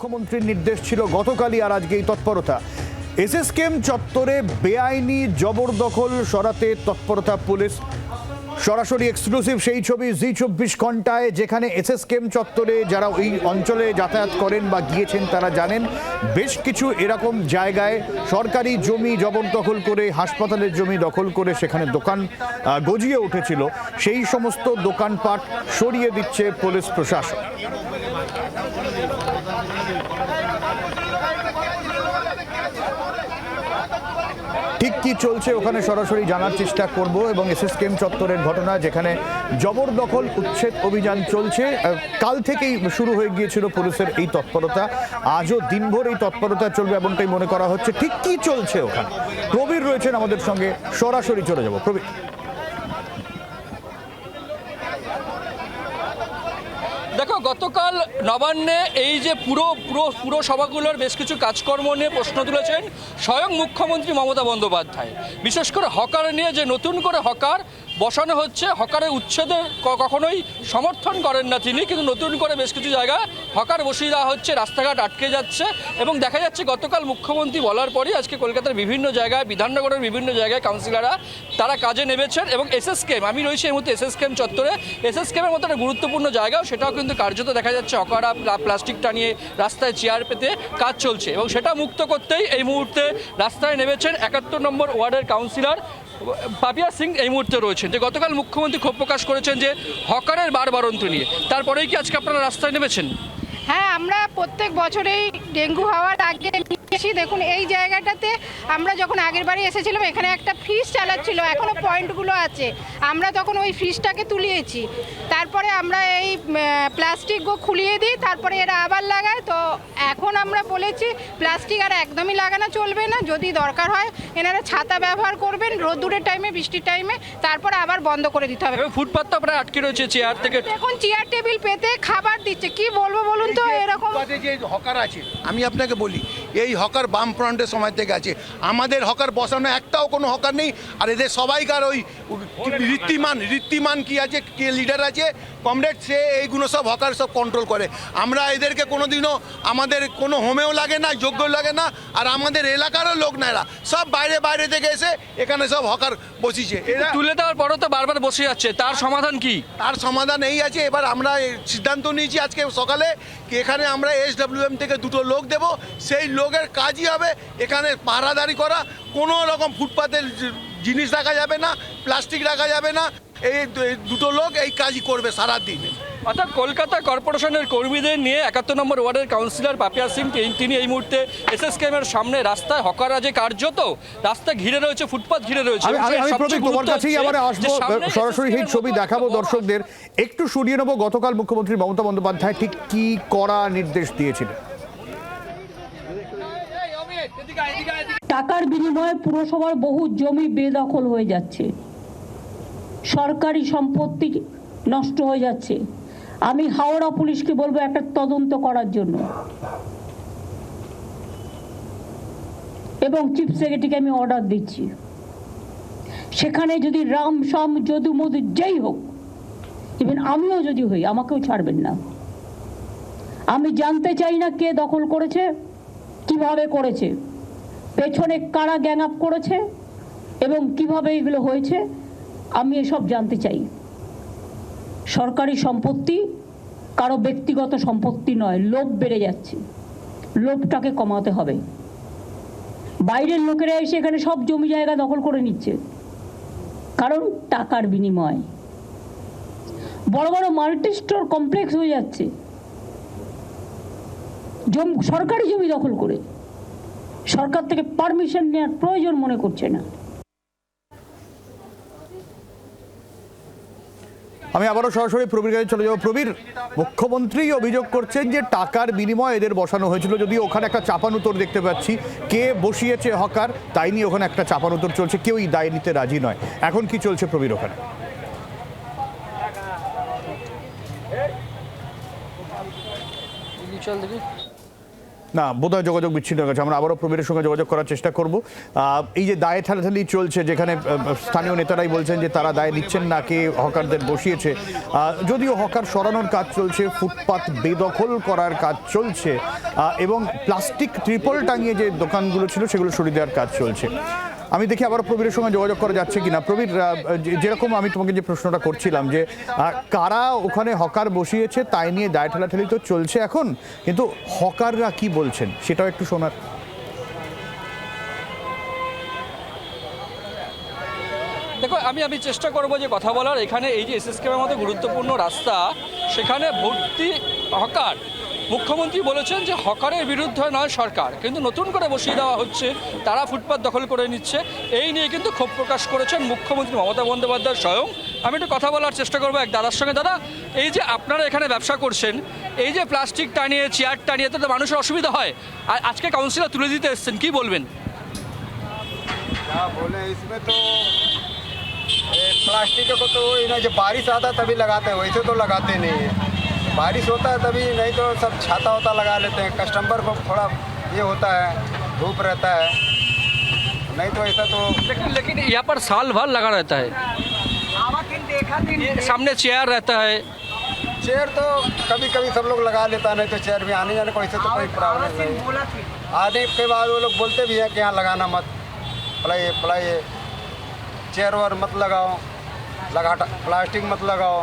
মুখ্যমন্ত্রীর নির্দেশ ছিল গতকালই আর আজকে এই তৎপরতা। এসএসকেএম চত্বরে বেআইনি জবরদখল সরাতে তৎপরতা পুলিশ। সরাসরি এক্সক্লুসিভ সেই ছবি জি চব্বিশ ঘন্টায়, যেখানে এসএসকেএম চত্বরে যারা ওই অঞ্চলে যাতায়াত করেন বা গিয়েছেন তারা জানেন, বেশ কিছু এরকম জায়গায় সরকারি জমি জবরদখল করে, হাসপাতালের জমি দখল করে সেখানে দোকান গজিয়ে উঠেছিল। সেই সমস্ত দোকানপাট সরিয়ে দিচ্ছে পুলিশ প্রশাসন। কি চলছে ওখানে সরাসরি জানার চেষ্টা করব এবং এসএসকেএম চত্বরের ঘটনা যেখানে জবরদখল উচ্ছেদ অভিযান চলছে। কাল থেকেই শুরু হয়ে গিয়েছিল পুলিশের এই তৎপরতা। আজও দিনভর এই তৎপরতা চলবে এমনটাই মনে করা হচ্ছে। ঠিক কি চলছে ওখানে? প্রবীর রয়েছেন আমাদের সঙ্গে। সরাসরি চলে যাব। প্রবীর দেখো গতকাল নবান্নে এই যে পুরো পুরো পুরসভাগুলোর বেশ কিছু কাজকর্ম নিয়ে প্রশ্ন তুলেছেন স্বয়ং মুখ্যমন্ত্রী মমতা বন্দ্যোপাধ্যায়। বিশেষ করে হকার নিয়ে যে নতুন করে হকার বসানো হচ্ছে। হকারের উচ্ছেদের কখনোই সমর্থন করেন না তিনি, কিন্তু নতুন করে বেশ কিছু জায়গায় হকার বসিয়ে দেওয়া হচ্ছে, রাস্তাঘাট আটকে যাচ্ছে এবং দেখা যাচ্ছে গতকাল মুখ্যমন্ত্রী বলার পরই আজকে কলকাতার বিভিন্ন জায়গায়, বিধাননগরের বিভিন্ন জায়গায় কাউন্সিলররা তারা কাজে নেমেছেন এবং এসএসকেম আমি রয়েছি এই মুহূর্তে এসএসকেম চত্বরে। এসএসকেমের মতো একটা গুরুত্বপূর্ণ জায়গাও, সেটাও কিন্তু কার্যত দেখা যাচ্ছে প্লা- প্লাস্টিক টানিয়ে রাস্তায় চেয়ার পেতে কাজ চলছে এবং সেটা মুক্ত করতেই এই মুহূর্তে রাস্তায় নেমেছেন একাত্তর নম্বর ওয়ার্ডের কাউন্সিলর পাপিয়া সিং এই মুহূর্তে রয়েছেন, যে গতকাল মুখ্যমন্ত্রী ক্ষোভ প্রকাশ করেছেন যে হকারের বারবারন্ত নিয়ে তারপরেই কি আজকে আপনারা রাস্তায় নেমেছেন? হ্যাঁ আমরা প্রত্যেক বছরেই ডেঙ্গু হওয়ার আগে নিয়েছি দেখুন এই জায়গাটাতে আমরা যখন আগের বাড়ি এসেছিলাম এখানে একটা ফ্রিজ চালাচ্ছিল। এখনও পয়েন্টগুলো আছে। আমরা তখন ওই ফ্রিজটাকে তুলিয়েছি। তারপরে আমরা এই প্লাস্টিকগুলো খুলিয়ে দিই তারপরে এরা আবার লাগায়। তো এখন আমরা বলেছি প্লাস্টিক আর একদমই লাগানো চলবে না। যদি দরকার হয় এনারা ছাতা ব্যবহার করবেন রোদ্দুরের টাইমে বৃষ্টির টাইমে তারপর আবার বন্ধ করে দিতে হবে। ফুটপাথ তো আপনার আটকে রয়েছে চেয়ার থেকে। এখন চেয়ার টেবিল পেতে খাবার দিচ্ছে। কি বলব বলুন তো? এরকম যে হকার আছে আমি আপনাকে বলি এই হকার বাম ফ্রন্টের সময় থেকে আছে। আমাদের হকার বসানো একটাও কোনো হকার নেই। আর এদের সবাইকার ওই ঋত্তিমান ঋত্তিমান কি আছে? কে লিডার আছে? কমরেড সে এইগুলো সব হকার সব কন্ট্রোল করে। আমরা এদেরকে কোনোদিনও আমাদের কোনো হোমেও লাগে না যোগ্য লাগে না আর আমাদের এলাকারও লোক না। এরা সব বাইরে বাইরে থেকে এসে এখানে সব হকার বসিছে এরা তুলে দেওয়ার পরও তো বারবার বসে যাচ্ছে। তার সমাধান কি? তার সমাধান এই আছে। এবার আমরা এই সিদ্ধান্ত নিয়েছি আজকে সকালে কি এখানে আমরা এস থেকে দুটো লোক দেব। সেই লোকের কাজই হবে এখানে পাহারাদারি করা কোনো রকম ফুটপাতের জিনিস রাখা যাবে না প্লাস্টিক রাখা যাবে না এই এই দুটো লোক এই কাজই করবে সারাদিন। অর্থাৎ কলকাতা কর্পোরেশনের কর্মীদের নিয়ে একাত্তর নম্বর ওয়ার্ডের কাউন্সিলর পাপিয়া সিং তিনি- এই মুহূর্তে এসএসকেএমের সামনে রাস্তায় হকাররা যে কার্যত রাস্তা ঘিরে রয়েছে ফুটপাথ ঘিরে রয়েছে। আমি তোমার কাছেই আবার আসব সরাসরি সেই ছবি দেখাবো দর্শকদের। একটু শুনিয়ে নেব গতকাল মুখ্যমন্ত্রী মমতা বন্দ্যোপাধ্যায় ঠিক কি করা নির্দেশ দিয়েছিলেন। টাকার বিনিময়ে পুরসভার বহু জমি বেদখল হয়ে যাচ্ছে। সরকারি সম্পত্তি নষ্ট হয়ে যাচ্ছে। আমি হাওড়া পুলিশকে বলব একটা তদন্ত করার জন্য। এবং চিফ সেক্রেটারিকে আমি অর্ডার দিচ্ছি। সেখানে যদি রাম শাম যদু, মধু যেই হোক ইভেন আমিও যদি হই, আমাকেও ছাড়বেন না। আমি জানতে চাই না কে দখল করেছে, কীভাবে করেছে। পেছনে কারা গ্যাং আপ করেছে এবং কীভাবে এগুলো হয়েছে, আমি এসব জানতে চাই। সরকারি সম্পত্তি কারও ব্যক্তিগত সম্পত্তি নয়, লোভ বেড়ে যাচ্ছে। লোভটাকে কমাতে হবে। বাইরের লোকেরা এসে এখানে সব জমি জায়গা দখল করে নিচ্ছে। কারণ টাকার বিনিময়। বড় বড় মাল্টি স্টোর কমপ্লেক্স হয়ে যাচ্ছে। সরকারি জমি দখল করে। সরকার থেকে পারমিশন নেওয়ার প্রয়োজন মনে করছে না। আমি আবারও সরাসরি প্রবীর কাছে চলে যাব। প্রবীর মুখ্যমন্ত্রী অভিযোগ করছেন যে টাকার বিনিময়ে এদের বসানো হয়েছিল যদি ওখানে একটা চাপানুতর দেখতে পাচ্ছি। কে বসিয়েছে হকার? তাই নিয়ে ওখানে একটা চাপানুতর চলছে। কেউই দায় নিতে রাজি নয়। এখন কি চলছে প্রবীর ওখানে? চল দেখি না, বোধহয় যোগাযোগ বিচ্ছিন্ন গেছে। আমরা আবারও প্রবীরের সঙ্গে যোগাযোগ করার চেষ্টা করব। এই যে দায়ে ঠেলাঠেলি চলছে, যেখানে স্থানীয় নেতারাই বলছেন যে তারা দায় নিচ্ছেন না, কে হকারদের বসিয়েছে। যদিও হকার সরানোর কাজ চলছে, ফুটপাত বেদখল করার কাজ চলছে এবং প্লাস্টিক ট্রিপল টাঙিয়ে যে দোকানগুলো ছিল, সেগুলো সরিয়ে দেওয়ার কাজ চলছে। আমি দেখি আবার প্রবীরের সঙ্গে যোগাযোগ করা যাচ্ছে কিনা। প্রবীর যেরকম আমি তোমাকে যে প্রশ্নটা করছিলাম যে কারা ওখানে হকার বসিয়েছে তাই নিয়ে দায় ঠেলাঠেলি তো চলছে এখন, কিন্তু হকাররা কি বলছেন সেটাও একটু শোনার। দেখো, আমি আমি চেষ্টা করব যে কথা বলার। এখানে এই যে এসএসকেমের মতো গুরুত্বপূর্ণ রাস্তা, সেখানে ভর্তি হকার মুখ্যমন্ত্রী বলেছেন যে হকারের বিরুদ্ধে নয় সরকার কিন্তু নতুন করে বসিয়ে দেওয়া হচ্ছে তারা ফুটপাত দখল করে নিচ্ছে এই নিয়ে কিন্তু ক্ষোভ প্রকাশ করেছেন মুখ্যমন্ত্রী মমতা বন্দ্যোপাধ্যায় স্বয়ং আমি একটু কথা বলার চেষ্টা করবো এক দাদার সঙ্গে দাদা এই যে আপনারা এখানে ব্যবসা করছেন এই যে প্লাস্টিক টানিয়ে চেয়ার টানিয়ে তো মানুষের অসুবিধা হয় আর আজকে কাউন্সিলর তুলে দিতে এসছেন কি বলবেন क्या बोले इसमें तो ये प्लास्टिक को तो वही ना जब बारिश आता है तभी लगाते हैं वैसे तो लगाते नहीं है बारिश होता है तभी नहीं तो सब छाता होता लगा लेते हैं। कस्टमर को थोड़ा ये होता है धूप रहता है। नहीं तो ऐसा तो लेकिन लेकिन यहाँ पर साल भर लगा रहता है। सामने चेयर रहता है। चेयर तो कभी कभी सब लोग लगा लेता है नहीं तो चेयर भी आने जाने को ऐसे तो कोई प्रॉब्लम नहीं। आने के बाद वो लोग बोलते भी हैं कि यहाँ लगाना मत। Ply ply. चेयर और मत लगाओ। लगा प्लास्टिक मत लगाओ।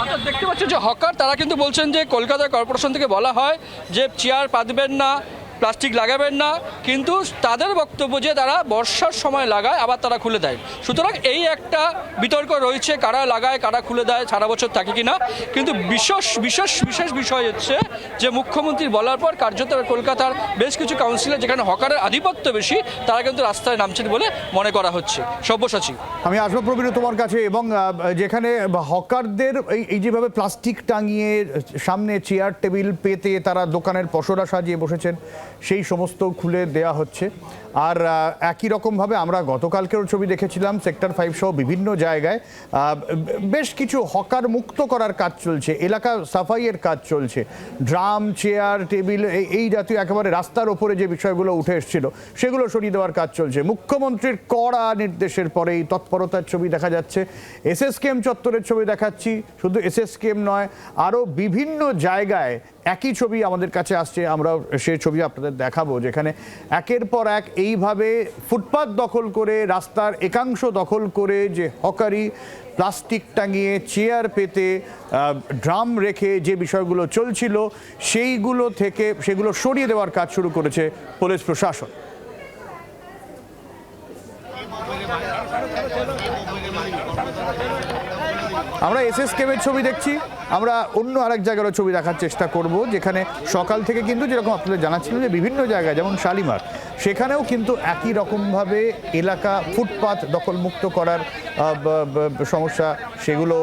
আচ্ছা দেখতে পাচ্ছেন যে হকার, তারা কিন্তু বলছেন যে কলকাতা কর্পোরেশন থেকে বলা হয় যে চেয়ার পাতবেন না প্লাস্টিক লাগাবেন না, কিন্তু তাদের বক্তব্য যে তারা বর্ষার সময় লাগায়, আবার তারা খুলে দেয়। সুতরাং এই একটা বিতর্ক রয়েছে, কারা লাগায়, কারা খুলে দেয়, সারা বছর থাকে কিনা। কিন্তু বিশেষ বিশেষ বিশেষ বিষয় হচ্ছে যে মুখ্যমন্ত্রী বলার পর কার্যত কলকাতার বেশ কিছু কাউন্সিলর যেখানে হকারের আধিপত্য বেশি, তারা কিন্তু রাস্তায় নামছেন বলে মনে করা হচ্ছে। সব্যসাচী। আমি আসব প্রবীর তোমার কাছে, এবং যেখানে হকারদের এই যেভাবে প্লাস্টিক টাঙিয়ে সামনে চেয়ার টেবিল পেতে তারা দোকানের পসরা সাজিয়ে বসেছেন সেই সমস্ত খুলে দেয়া হচ্ছে। আর একই রকমভাবে আমরা গতকালকেও ছবি দেখেছিলাম, সেক্টর ফাইভ সহ বিভিন্ন জায়গায় বেশ কিছু হকার মুক্ত করার কাজ চলছে, এলাকা সাফাইয়ের কাজ চলছে, ড্রাম, চেয়ার, টেবিল, এই- জাতীয় একেবারে রাস্তার ওপরে যে বিষয়গুলো উঠে এসেছিল, সেগুলো সরিয়ে দেওয়ার কাজ চলছে। মুখ্যমন্ত্রীর কড়া নির্দেশের পরেই তৎপরতার ছবি দেখা যাচ্ছে, এসএসকেএম চত্বরের ছবি দেখাচ্ছি, শুধু এসএসকেএম নয়, আরও বিভিন্ন জায়গায় একই ছবি আমাদের কাছে আসছে আমরা সে ছবি আপনাদের দেখাবো, যেখানে একের পর এক এইভাবে ফুটপাত দখল করে, রাস্তার একাংশ দখল করে যে হকারি, প্লাস্টিক টাঙিয়ে চেয়ার পেতে ড্রাম রেখে যে বিষয়গুলো চলছিল, সেইগুলো থেকে, সেগুলো সরিয়ে দেওয়ার কাজ শুরু করেছে পুলিশ প্রশাসন। আমরা এসএস কেমের ছবি দেখছি। আমরা অন্য আরেক জায়গারও ছবি দেখার চেষ্টা করব, যেখানে সকাল থেকে কিন্তু যেরকম আপনাদের জানাচ্ছিলেন যে বিভিন্ন জায়গায়, যেমন শালিমার সেখানেও কিন্তু একই রকমভাবে এলাকা ফুটপাত দখলমুক্ত করার সমস্যা সেগুলো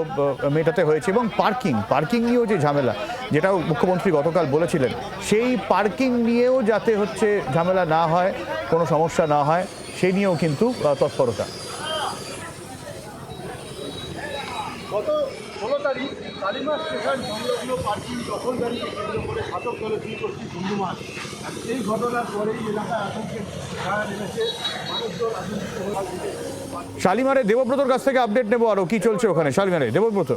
মেটাতে হয়েছে এবং পার্কিং পার্কিং নিয়েও যে ঝামেলা যেটা মুখ্যমন্ত্রী গতকাল বলেছিলেন, সেই পার্কিং নিয়েও যাতে হচ্ছে ঝামেলা না হয়, কোনো সমস্যা না হয় সেই নিয়েও কিন্তু তৎপরতা। গত ষোলো তারিখ কালিমা স্টেশন সংলগ্ন পার্কিং দখলদারিকে কেন্দ্র করে শাসক দলের দুই গোষ্ঠী ধুমধুমান আর এই ঘটনার পরেই এলাকায় আতঙ্কের ছায়া নেমেছে। মানুষজন আতঙ্কিত হয়ে শালিমারে দেবব্রতর কাছ থেকে আপডেট নেব আরও। কি চলছে ওখানে? শালিমারে দেবব্রত।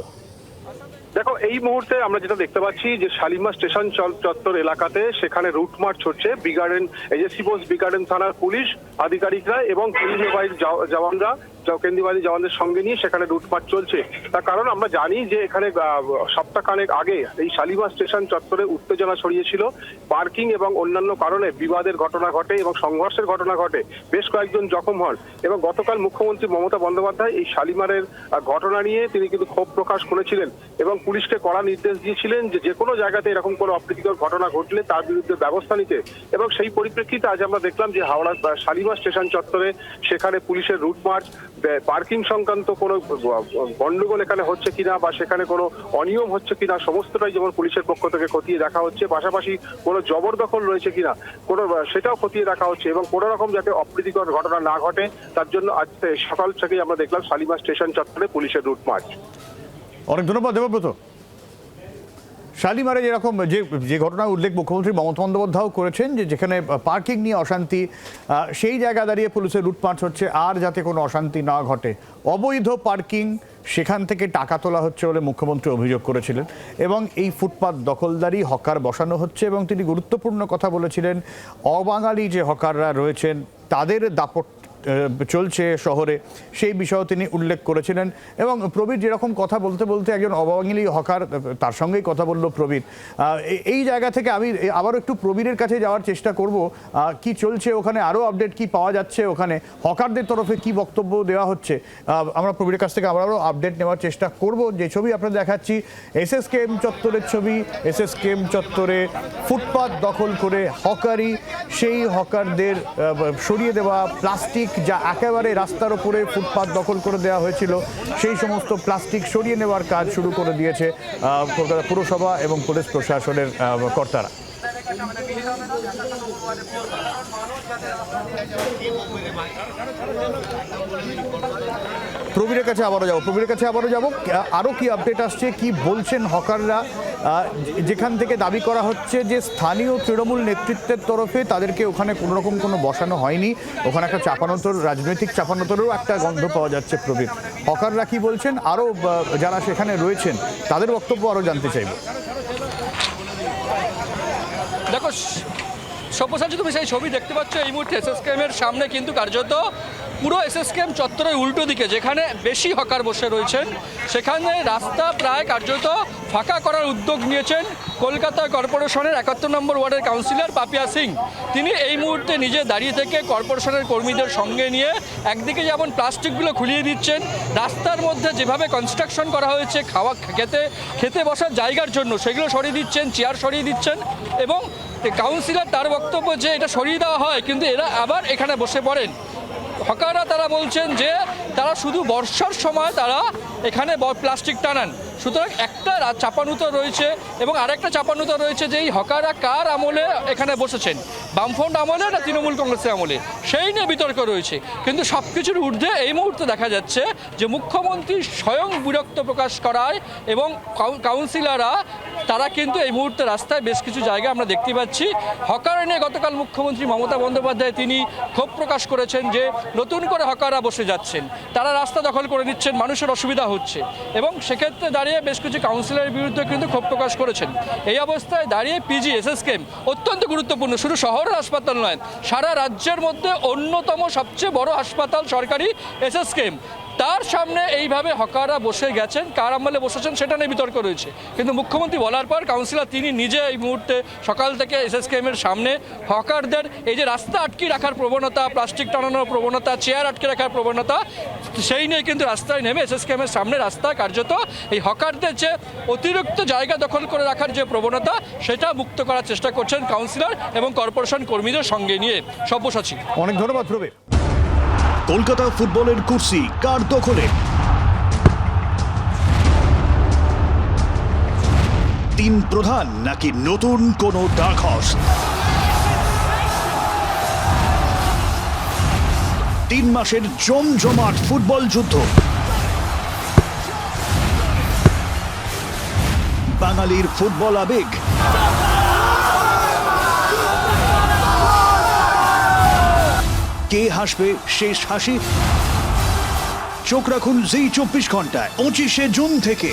দেখো এই মুহূর্তে আমরা যেটা দেখতে পাচ্ছি যে শালিমার স্টেশন চল- চত্বর এলাকাতে সেখানে রুট মার্চ হচ্ছে। বিগার্ডেন এজেসি বোস বিগার্ডেন থানার পুলিশ আধিকারিকরা এবং জওয়া- জওয়ানরা কেন্দ্রীয় জওয়ানদের সঙ্গে নিয়ে সেখানে মার্চ চলছে। তার কারণ আমরা জানি যে এখানে সপ্তাহখানেক আগে এই শালিমার স্টেশন চত্বরে উত্তেজনা ছড়িয়েছিল। পার্কিং এবং অন্যান্য কারণে বিবাদের ঘটনা ঘটে এবং সংঘর্ষের ঘটনা ঘটে। বেশ কয়েকজন জখম হন এবং গতকাল মুখ্যমন্ত্রী মমতা বন্দ্যোপাধ্যায় এই শালিমারের ঘটনা নিয়ে তিনি কিন্তু ক্ষোভ প্রকাশ করেছিলেন এবং পুলিশকে কড়া নির্দেশ দিয়েছিলেন যে যে কোনো জায়গাতে এরকম কোনো অপ্রীতিকর ঘটনা ঘটলে তার বিরুদ্ধে ব্যবস্থা নিতে। এবং সেই পরিপ্রেক্ষিতে আজ আমরা দেখলাম যে হাওড়া শালিমার স্টেশন চত্বরে সেখানে পুলিশের রুট মার্চ পার্কিং সংক্রান্ত কোনো, গন্ডগোল এখানে হচ্ছে কিনা বা সেখানে কোনো অনিয়ম হচ্ছে কিনা, সমস্তটাই যেমন পুলিশের পক্ষ থেকে খতিয়ে দেখা হচ্ছে, পাশাপাশি কোনো জবরদখল রয়েছে কিনা, কোনো, সেটাও খতিয়ে দেখা হচ্ছে এবং কোনো রকম যাতে অপ্রীতিকর ঘটনা না ঘটে, তার জন্য আজ সকাল থেকেই আমরা দেখলাম শালিমা স্টেশন চত্বরে পুলিশের রুট মার্চ অনেক ধন্যবাদ দেবব্রত। শালিমারে যেরকম যে যে ঘটনা উল্লেখ মুখ্যমন্ত্রী মমতা বন্দ্যোপাধ্যায় করেছেন, যে যেখানে পার্কিং নিয়ে অশান্তি সেই জায়গা দাঁড়িয়ে পুলিশের লুটপাট হচ্ছে, আর যাতে কোনো অশান্তি না ঘটে। অবৈধ পার্কিং, সেখান থেকে টাকা তোলা হচ্ছে বলে মুখ্যমন্ত্রী অভিযোগ করেছিলেন। এবং এই ফুটপাত দখলদারি, হকার বসানো হচ্ছে এবং তিনি গুরুত্বপূর্ণ কথা বলেছিলেন। অবাঙালি যে হকাররা রয়েছেন, তাদের দাপট চলছে শহরে। সেই বিষয়েও তিনি উল্লেখ করেছিলেন। এবং প্রবীর যেরকম কথা বলতে বলতে একজন অবাঙালি হকার, তার সঙ্গেই কথা বলল প্রবীর। এই- জায়গা থেকে আমি আবারও একটু প্রবীরের কাছে যাওয়ার চেষ্টা করব। কি চলছে ওখানে? আরও আপডেট কি পাওয়া যাচ্ছে ওখানে? হকারদের তরফে কি বক্তব্য দেওয়া হচ্ছে? আমরা প্রবীরের কাছ থেকে আবারও আপডেট নেওয়ার চেষ্টা করব। যে ছবি আপনাদের দেখাচ্ছি এসএসকেএম চত্বরের ছবি। এসএসকেএম চত্বরে ফুটপাত দখল করে হকারি, সেই হকারদের সরিয়ে দেওয়া প্লাস্টিক যা একেবারে রাস্তার ওপরে ফুটপাত দখল করে দেওয়া হয়েছিল, সেই সমস্ত প্লাস্টিক সরিয়ে নেওয়ার কাজ শুরু করে দিয়েছে কলকাতা পুরসভা এবং পুলিশ প্রশাসনের কর্তারা। প্রবীরের কাছে আবারও যাব, প্রবীরের কাছে আবারও যাব। আরও কি আপডেট আসছে, কি বলছেন হকাররা? যেখান থেকে দাবি করা হচ্ছে যে স্থানীয় তৃণমূল নেতৃত্বের তরফে তাদেরকে ওখানে কোনো রকম কোনো বসানো হয়নি। ওখানে একটা চাপানোতর, রাজনৈতিক চাপানোতরেও একটা গন্ধ পাওয়া যাচ্ছে প্রবীর। হকাররা কি বলছেন? আরও যারা সেখানে রয়েছেন, তাদের বক্তব্য আরও জানতে চাইব। দেখো স- সব্যসাচী তুমি সেই ছবি দেখতে পাচ্ছ, এই মুহূর্তে এসএসকেএম এর সামনে কিন্তু কার্যত পুরো এসএসকেএম চত্বরের উল্টো দিকে, যেখানে বেশি হকার বসে রয়েছেন, সেখানে রাস্তা প্রায় কার্যত ফাঁকা করার উদ্যোগ নিয়েছেন কলকাতা কর্পোরেশনের একাত্তর নম্বর ওয়ার্ডের কাউন্সিলর পাপিয়া সিং। তিনি এই মুহূর্তে নিজে দাঁড়িয়ে থেকে কর্পোরেশনের কর্মীদের সঙ্গে নিয়ে একদিকে যেমন প্লাস্টিকগুলো খুলিয়ে দিচ্ছেন, রাস্তার মধ্যে যেভাবে কনস্ট্রাকশন করা হয়েছে, খাওয়া খেতে খেতে বসার জায়গার জন্য সেগুলো সরিয়ে দিচ্ছেন চেয়ার সরিয়ে দিচ্ছেন এবং কাউন্সিলর তার বক্তব্য যে এটা সরিয়ে দেওয়া হয়, কিন্তু এরা আবার এখানে বসে পড়েন। হকাররা তারা বলছেন যে তারা শুধু বর্ষার সময় তারা এখানে প্লাস্টিক টানান। সুতরাং একটা চাপানুতো রয়েছে এবং আরেকটা চাপানুতো রয়েছে যে এই হকাররা কার আমলে এখানে বসেছেন? বামফ্রন্ট আমলে না তৃণমূল কংগ্রেসের আমলে? সেই নিয়ে বিতর্ক রয়েছে। কিন্তু সব কিছুর ঊর্ধ্বে এই মুহূর্তে দেখা যাচ্ছে যে মুখ্যমন্ত্রী স্বয়ং বিরক্ত প্রকাশ করায় এবং কাউ- কাউন্সিলররা, তারা কিন্তু এই মুহূর্তে রাস্তায় বেশ কিছু জায়গা আমরা দেখতে পাচ্ছি। হকার নিয়ে গতকাল মুখ্যমন্ত্রী মমতা বন্দ্যোপাধ্যায় তিনি ক্ষোভ প্রকাশ করেছেন যে নতুন করে হকাররা বসে যাচ্ছেন। তারা রাস্তা দখল করে নিচ্ছেন, মানুষের অসুবিধা হচ্ছে। এবং সেক্ষেত্রে দাঁড়িয়ে বেশ কিছু কাউন্সিলরের বিরুদ্ধে কিন্তু ক্ষোভ প্রকাশ করেছেন। এই অবস্থায় দাঁড়িয়ে পিজি এসএসকেম অত্যন্ত গুরুত্বপূর্ণ। শুধু শহরের হাসপাতাল নয় সারা রাজ্যের মধ্যে অন্যতম সবচেয়ে বড় হাসপাতাল সরকারি এসএসকেম তার সামনে এইভাবে হকাররা বসে গেছেন, কার আমলে বসেছেন সেটা নিয়ে বিতর্ক রয়েছে। কিন্তু মুখ্যমন্ত্রী বলার পর কাউন্সিলর তিনি নিজে এই মুহূর্তে সকাল থেকে এসএসকেএম এর সামনে হকারদের এই যে রাস্তা আটকে রাখার প্রবণতা, প্লাস্টিক টানানোর প্রবণতা, চেয়ার আটকে রাখার প্রবণতা, সেই নিয়ে কিন্তু রাস্তায় নেমে এসএসকেএম এর সামনে রাস্তা কার্যত এই হকারদের যে অতিরিক্ত জায়গা দখল করে রাখার যে প্রবণতা, সেটা মুক্ত করার চেষ্টা করছেন কাউন্সিলর এবং কর্পোরেশন কর্মীদের সঙ্গে নিয়ে। সব্যসাচী। অনেক ধন্যবাদ প্রবীর কলকাতা ফুটবলের কুর্সি কার দখলে? তিন প্রধান নাকি নতুন কোনো হর্স তিন মাসের জমজমাট ফুটবল যুদ্ধ। বাঙালির ফুটবল আবেগ। কে হাসবে শেষ হাসি? চোখ রাখুন জি চব্বিশ ঘন্টায় পঁচিশে জুন থেকে।